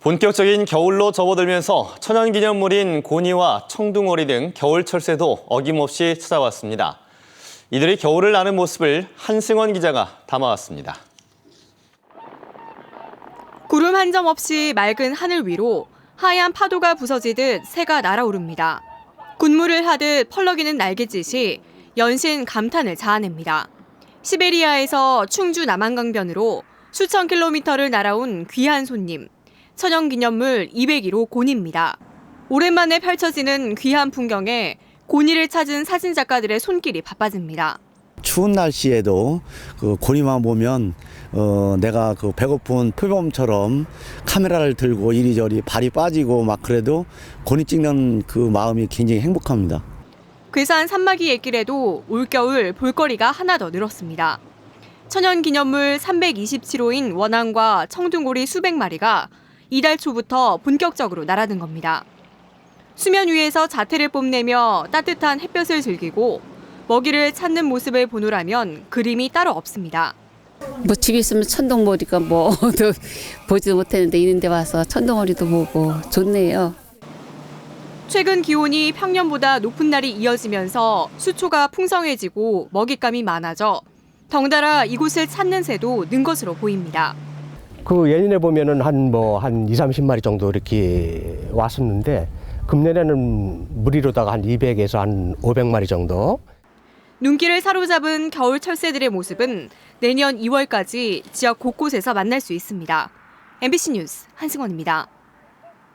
본격적인 겨울로 접어들면서 천연기념물인 고니와 청둥오리 등 겨울 철새도 어김없이 찾아왔습니다. 이들이 겨울을 나는 모습을 한승원 기자가 담아왔습니다. 구름 한 점 없이 맑은 하늘 위로 하얀 파도가 부서지듯 새가 날아오릅니다. 군무를 하듯 펄럭이는 날갯짓이 연신 감탄을 자아냅니다. 시베리아에서 충주 남한강변으로 수천 킬로미터를 날아온 귀한 손님, 천연기념물 201호 곤입니다. 오랜만에 펼쳐지는 귀한 풍경에 곤이를 찾은 사진 작가들의 손길이 바빠집니다. 추운 날씨에도 그 고리만 보면 어 내가 그 배고픈 표범처럼 카메라를 들고 이리저리 발이 빠지고 막 그래도 고리 찍는 그 마음이 굉장히 행복합니다. 괴산 산마기 옛길에도 올겨울 볼거리가 하나 더 늘었습니다. 천연기념물 327호인 원앙과 청둥오리 수백 마리가 이달 초부터 본격적으로 날아든 겁니다. 수면 위에서 자태를 뽐내며 따뜻한 햇볕을 즐기고 먹이를 찾는 모습을 보노라면 그림이 따로 없습니다. 뭐 집에 있으면 천둥머리가 뭐 또 보지도 못했는데 이런데 와서 천둥머리도 보고 좋네요. 최근 기온이 평년보다 높은 날이 이어지면서 수초가 풍성해지고 먹잇감이 많아져 덩달아 이곳을 찾는 새도 는 것으로 보입니다. 그 예년에 보면은 한 뭐한 2, 30마리 정도 이렇게 왔었는데 금년에는 무리로다가 한 200에서 한 500마리 정도 눈길을 사로잡은 겨울 철새들의 모습은 내년 2월까지 지역 곳곳에서 만날 수 있습니다. MBC 뉴스 한승원입니다.